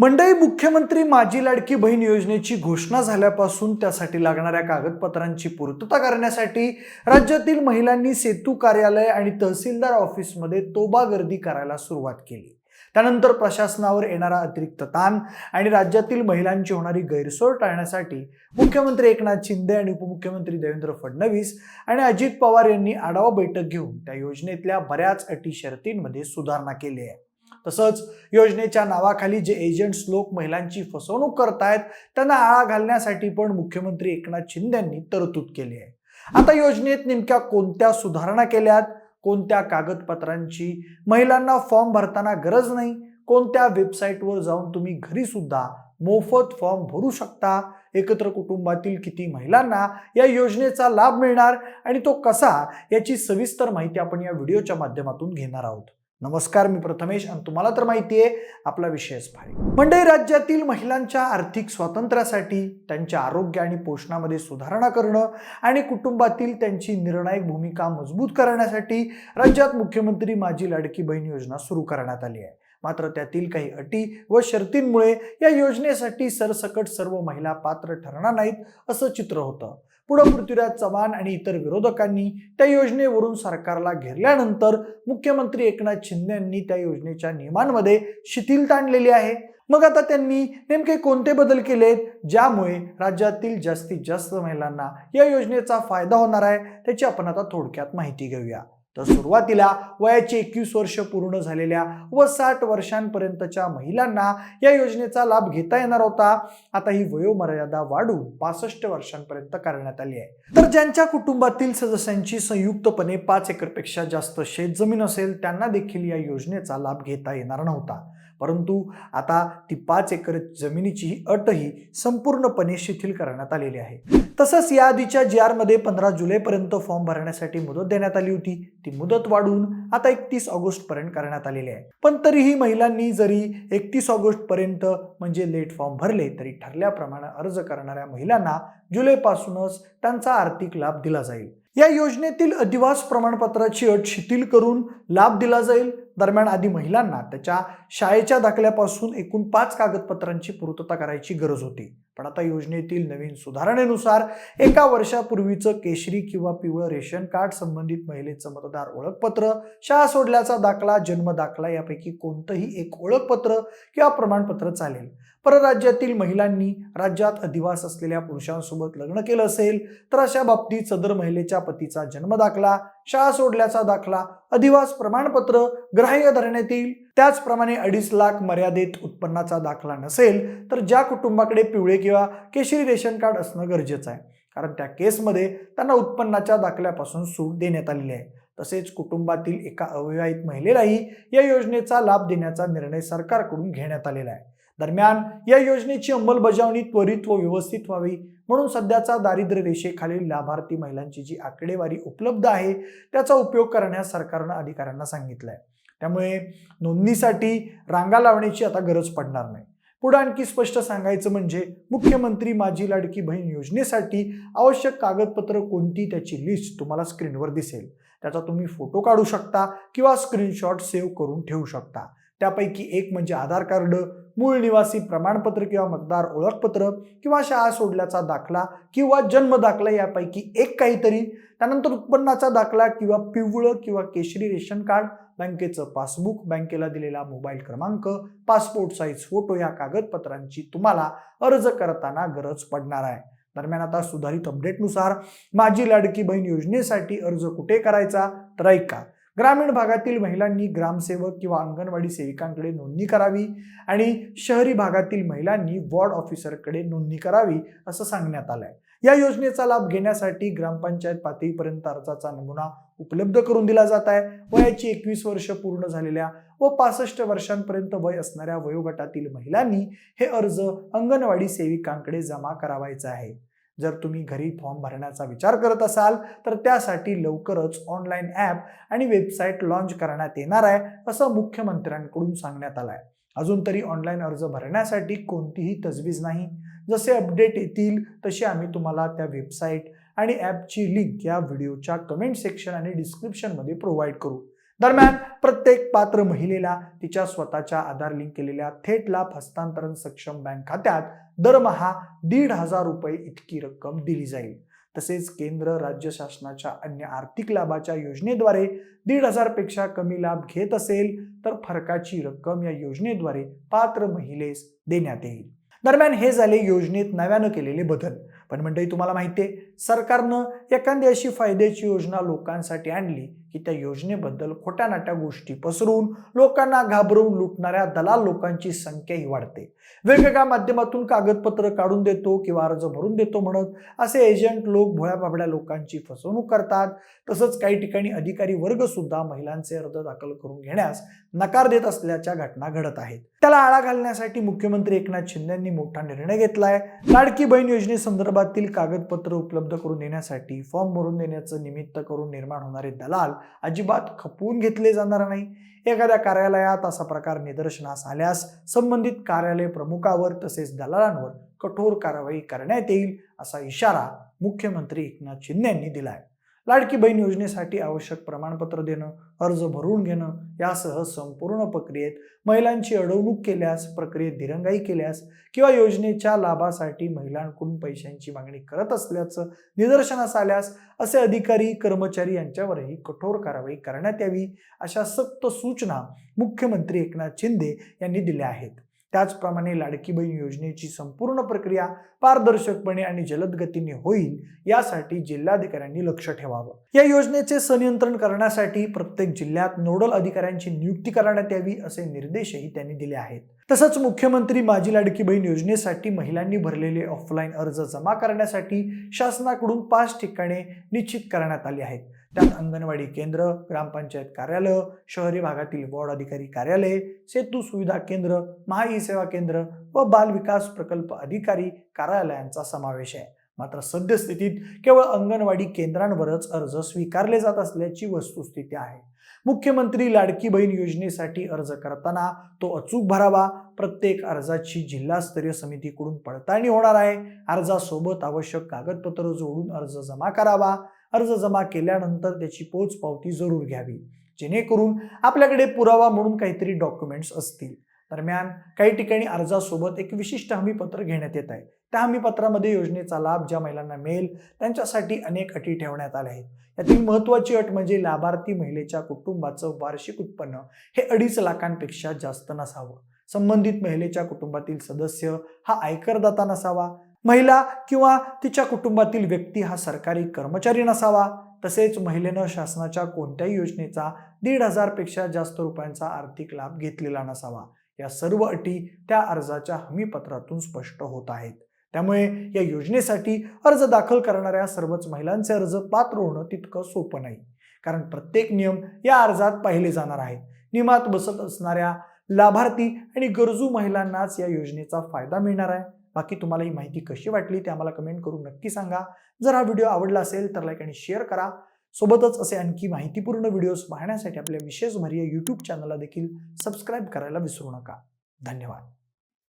मंडळी मुख्यमंत्री माझी लाडकी बहीण योजनेची घोषणा झाल्यापासून त्यासाठी लागणाऱ्या कागदपत्रांची पूर्तता करण्यासाठी राज्यातील महिलांनी सेतू कार्यालय आणि तहसीलदार ऑफिसमध्ये तोबा गर्दी करायला सुरुवात केली. त्यानंतर प्रशासनावर येणारा अतिरिक्त ताण आणि राज्यातील महिलांची होणारी गैरसोय टाळण्यासाठी मुख्यमंत्री एकनाथ शिंदे आणि उपमुख्यमंत्री देवेंद्र फडणवीस आणि अजित पवार यांनी आढावा बैठक घेऊन त्या योजनेतल्या बऱ्याच अटी शर्तींमध्ये सुधारणा केली आहे. तसंच योजनेच्या नावाखाली जे एजंट्स लोक महिलांची फसवणूक करतायत त्यांना आळा घालण्यासाठी पण मुख्यमंत्री एकनाथ शिंदे यांनी तरतूद केली आहे. आता योजनेत नेमक्या कोणत्या सुधारणा केल्यात? कोणत्या कागदपत्रांची? महिलांना फॉर्म भरताना गरज नाही. कोणत्या वेबसाईटवर जाऊन तुम्ही घरी सुद्धा मोफत फॉर्म भरू शकता? एकत्र कुटुंबातील किती महिलांना या योजनेचा लाभ मिळणार? आणि तो कसा? याची सविस्तर माहिती आपण या व्हिडिओच्या माध्यमातून घेणार आहोत. नमस्कार मी प्रथमेश आणि तुम्हाला तर माहिती आहे आपला विषयच भारी. मंडळी राज्यातील महिलांच्या आर्थिक स्वातंत्र्यासाठी त्यांच्या आरोग्य आणि पोषणामध्ये सुधारणा करणं आणि कुटुंबातील त्यांची निर्णायक भूमिका मजबूत करण्यासाठी राज्यात मुख्यमंत्री माझी लाडकी बहीण योजना सुरू करण्यात आली आहे. मात्र त्यातील काही अटी व शर्तींमुळे या योजनेसाठी सरसकट सर्व महिला पात्र ठरणार नाहीत असं चित्र होतं. पुढं पृथ्वीराज चव्हाण आणि इतर विरोधकांनी त्या योजनेवरून सरकारला घेरल्यानंतर मुख्यमंत्री एकनाथ शिंदे यांनी त्या योजनेच्या नियमांमध्ये शिथिलता आणलेली आहे. मग आता त्यांनी नेमके कोणते बदल केलेत ज्यामुळे राज्यातील जास्तीत जास्त महिलांना या योजनेचा फायदा होणार आहे त्याची आपण आता थोडक्यात माहिती घेऊया. तर सुरुवातीला वयाचे एकवीस वर्ष पूर्ण झालेल्या व साठ वर्षांपर्यंतच्या महिलांना या योजनेचा लाभ घेता येणार होता. आता ही वयोमर्यादा वाढून पासष्ट वर्षांपर्यंत करण्यात आली आहे. तर ज्यांच्या कुटुंबातील सदस्यांची संयुक्तपणे पाच एकरपेक्षा जास्त शेतजमीन असेल त्यांना देखील या योजनेचा लाभ घेता येणार नव्हता. परंतु आता ती पाच एकर जमिनीची ही अटही संपूर्णपणे शिथिल करण्यात आलेली आहे. तसंच या आधीच्या जी आरमध्ये पंधरा जुलैपर्यंत फॉर्म भरण्यासाठी मुदत देण्यात आली होती. ती मुदत वाढून आता एकतीस ऑगस्टपर्यंत करण्यात आलेली आहे. पण तरीही महिलांनी जरी एकतीस ऑगस्टपर्यंत म्हणजे लेट फॉर्म भरले तरी ठरल्याप्रमाणे अर्ज करणाऱ्या महिलांना जुलैपासूनच त्यांचा आर्थिक लाभ दिला जाईल. या योजनेतील अधिवास प्रमाणपत्राची अट शिथिल करून लाभ दिला जाईल. दरम्यान आधी महिलांना त्याच्या शाळेच्या दाखल्यापासून एकूण पाच कागदपत्रांची पूर्तता करायची गरज होती. पण आता योजनेतील नवीन सुधारणेनुसार एका वर्षापूर्वीचं केशरी किंवा पिवळं रेशन कार्ड संबंधित महिलेचं मतदार ओळखपत्र शाळा सोडल्याचा दाखला जन्म दाखला यापैकी कोणतंही एक ओळखपत्र किंवा प्रमाणपत्र चालेल. परराज्यातील महिलांनी राज्यात अधिवास असलेल्या पुरुषांसोबत लग्न केलं असेल तर अशा बाबतीत सदर महिलेच्या पतीचा जन्म दाखला शाळा सोडल्याचा दाखला अधिवास प्रमाणपत्र ग्राह्य धरण्यात येईल त्याचप्रमाणे अडीच लाख मर्यादेत उत्पन्नाचा दाखला नसेल तर ज्या कुटुंबाकडे पिवळे किंवा केशरी रेशन कार्ड असणं गरजेचं आहे. कारण त्या केसमध्ये त्यांना उत्पन्नाच्या दाखल्यापासून सूट देण्यात आलेली आहे. तसेच कुटुंबातील एका अविवाहित महिलेलाही या योजनेचा लाभ देण्याचा निर्णय सरकारकडून घेण्यात आलेला आहे. दरम्यान या योजनेची अंमलबजावणी त्वरित व व्यवस्थित व्हावी. म्हणून सध्याचा दारिद्र्य रेषेखालील लाभार्थी महिलांची जी आकडेवारी उपलब्ध आहे त्याचा उपयोग करण्यास सरकारनं अधिकाऱ्यांना सांगितलं आहे त्यामुळे नोंदणीसाठी रांगा लावण्याची आता गरज पडणार नाही. पुढे आणखी स्पष्ट सांगायचं म्हणजे मुख्यमंत्री माझी लाडकी बहीण योजनेसाठी आवश्यक कागदपत्र कोणती त्याची लिस्ट तुम्हाला स्क्रीनवर दिसेल. त्याचा तुम्ही फोटो काढू शकता किंवा स्क्रीनशॉट सेव्ह करून ठेवू शकता. त्यापैकी एक म्हणजे आधार कार्ड मूळ निवासी प्रमाणपत्र किंवा मतदार ओळखपत्र किंवा शाळा सोडल्याचा दाखला किंवा जन्म दाखला यापैकी एक काहीतरी. त्यानंतर उत्पन्नाचा दाखला किंवा पिवळं किंवा केशरी रेशन कार्ड बँकेचं पासबुक बँकेला दिलेला मोबाईल क्रमांक पासपोर्ट साईज फोटो या कागदपत्रांची तुम्हाला अर्ज करताना गरज पडणार आहे. दरम्यान आता सुधारित अपडेटनुसार माझी लाडकी बहीण योजनेसाठी अर्ज कुठे करायचा? तर ऐका ग्रामीण भागातील महिलांनी ग्रामसेवक किंवा अंगणवाडी सेविकांकडे नोंदणी करावी आणि शहरी भागातील महिलांनी वॉर्ड ऑफिसरकडे नोंदणी करावी असं सांगण्यात आलंय. या योजनेचा लाभ घेण्यासाठी ग्रामपंचायत पातळीपर्यंत अर्जाचा नमुना उपलब्ध करून दिला जात आहे. वयाची एकवीस वर्ष पूर्ण झालेल्या व पासष्ट वर्षांपर्यंत वय असणाऱ्या वयोगटातील महिलांनी हे अर्ज अंगणवाडी सेविकांकडे जमा करावायचा आहे. जर तुम्ही घरी फॉर्म भरण्याचा विचार करत असाल तर त्यासाठी लवकरच ऑनलाईन ॲप आणि वेबसाईट लॉन्च करण्यात येणार आहे असं मुख्यमंत्र्यांकडून सांगण्यात आलं आहे अजून तरी ऑनलाईन अर्ज भरण्यासाठी कोणतीही तजवीज नाही. जसे अपडेट येतील तसे आम्ही तुम्हाला त्या वेबसाईट आणि ॲपची लिंक या व्हिडिओच्या कमेंट सेक्शन आणि डिस्क्रिप्शनमध्ये प्रोव्हाइड करू. दरम्यान प्रत्येक पात्र महिलेला तिच्या स्वतःच्या आधार लिंक केलेल्या थेट लाभ हस्तांतरण सक्षम बँक खात्यात दरमहा दीड हजार रुपये इतकी रक्कम दिली जाईल. तसेच केंद्र राज्य शासनाच्या अन्य आर्थिक लाभाच्या योजनेद्वारे दीड हजारपेक्षा कमी लाभ घेत असेल तर फरकाची रक्कम या योजनेद्वारे पात्र महिलेस देण्यात येईल. दरम्यान हे झाले योजनेत नव्यानं केलेले बदल. पण मंडळी तुम्हाला माहिती आहे सरकारनं एखादी अशी फायद्याची योजना लोकांसाठी आणली की त्या योजनेबद्दल खोट्या नाट्या गोष्टी पसरून लोकांना घाबरवून लुटणाऱ्या दलाल लोकांची संख्याही वाढते. वेगवेगळ्या माध्यमातून कागदपत्र काढून देतो किंवा अर्ज भरून देतो म्हणत असे एजंट लोक भोळ्या बाबड्या लोकांची फसवणूक करतात. तसंच काही ठिकाणी अधिकारी वर्ग सुद्धा महिलांचे अर्ज दाखल करून घेण्यास नकार देत असल्याच्या घटना घडत आहेत. त्याला आळा घालण्यासाठी मुख्यमंत्री एकनाथ शिंदेंनी मोठा निर्णय घेतलाय. लाडकी बहीण योजनेसंदर्भातील कागदपत्र उपलब्ध करून देण्यासाठी फॉर्म भरून देण्याचं निमित्त करून निर्माण होणारे दलाल अजिबात खपवून घेतले जाणार नाही. एखाद्या कार्यालयात असा प्रकार निदर्शनास आल्यास संबंधित कार्यालय प्रमुखावर तसेच दलालांवर कठोर कारवाई करण्यात येईल असा इशारा मुख्यमंत्री एकनाथ शिंदे यांनी दिला आहे लाडकी बहीण योजनेसाठी आवश्यक प्रमाणपत्र देणं अर्ज भरून घेणं यासह संपूर्ण प्रक्रियेत महिलांची अडवणूक केल्यास प्रक्रियेत दिरंगाई केल्यास किंवा योजनेच्या लाभासाठी महिलांकडून पैशांची मागणी करत असल्याचं निदर्शनास आल्यास असे अधिकारी कर्मचारी यांच्यावरही कठोर कारवाई करण्यात यावी अशा सक्त सूचना मुख्यमंत्री एकनाथ शिंदे यांनी दिल्या आहेत. त्याचप्रमाणे लाडकी बहीण योजनेची संपूर्ण प्रक्रिया पारदर्शकपणे आणि जलद गतीने होईल यासाठी जिल्हाधिकाऱ्यांनी लक्ष ठेवावं. या योजनेचे संनियंत्रण करण्यासाठी प्रत्येक जिल्ह्यात नोडल अधिकाऱ्यांची नियुक्ती करण्यात यावी असे निर्देशही त्यांनी दिले आहेत. तसंच मुख्यमंत्री माझी लाडकी बहीण योजनेसाठी महिलांनी भरलेले ऑफलाईन अर्ज जमा करण्यासाठी शासनाकडून पाच ठिकाणे निश्चित करण्यात आली आहेत. त्यात अंगणवाडी केंद्र ग्रामपंचायत कार्यालय शहरी भागातील वॉर्ड अधिकारी कार्यालय सेतू सुविधा केंद्र महा ई सेवा केंद्र व बाल विकास प्रकल्प अधिकारी कार्यालयांचा समावेश आहे. मात्र सद्यस्थितीत केवळ अंगणवाडी केंद्रांवरच अर्ज स्वीकारले जात असल्याची वस्तुस्थिती आहे. मुख्यमंत्री लाडकी बहीण योजनेसाठी अर्ज करताना तो अचूक भरावा प्रत्येक अर्जाची जिल्हास्तरीय समितीकडून पडताळणी होणार आहे. अर्जासोबत आवश्यक कागदपत्र जोडून अर्ज जमा करावा अर्ज जमा केल्यानंतर त्याची पोचपावती जरूर घ्यावी. जेणेकरून आपल्याकडे पुरावा म्हणून काहीतरी डॉक्युमेंट्स असतील. दरम्यान काही ठिकाणी अर्जासोबत एक विशिष्ट हमीपत्र घेण्यात येत आहे. त्या हमीपत्रामध्ये योजनेचा लाभ ज्या महिलांना मिळेल त्यांच्यासाठी अनेक अटी ठेवण्यात आल्या आहेत. यातील महत्वाची अट म्हणजे लाभार्थी महिलेच्या कुटुंबाचं वार्षिक उत्पन्न हे अडीच लाखांपेक्षा जास्त नसावं. संबंधित महिलेच्या कुटुंबातील सदस्य हा आयकरदाता नसावा. महिला किंवा तिच्या कुटुंबातील व्यक्ती हा सरकारी कर्मचारी नसावा. तसेच महिलेनं शासनाच्या कोणत्याही योजनेचा दीड हजारपेक्षा जास्त रुपयांचा आर्थिक लाभ घेतलेला नसावा. या सर्व अटी त्या अर्जाच्या हमीपत्रातून स्पष्ट होत आहेत. त्यामुळे या योजनेसाठी अर्ज दाखल करणाऱ्या सर्वच महिलांचे अर्ज पात्र होणं तितकं सोपं नाही. कारण प्रत्येक नियम या अर्जात पाहिले जाणार आहेत. नियमात बसत असणाऱ्या लाभार्थी आणि गरजू महिलांनाच या योजनेचा फायदा मिळणार आहे. बाकी तुम्हाला ही माहिती कशी वाटली ते आम्हाला कमेंट करून नक्की सांगा. जर हा व्हिडिओ आवडला असेल तर लाईक आणि शेअर करा. सोबतच असे आणखी माहितीपूर्ण व्हिडिओज पाहण्यासाठी आपल्या विशेष भरिया यूट्यूब चॅनलला देखील सबस्क्राईब करायला विसरू नका. धन्यवाद.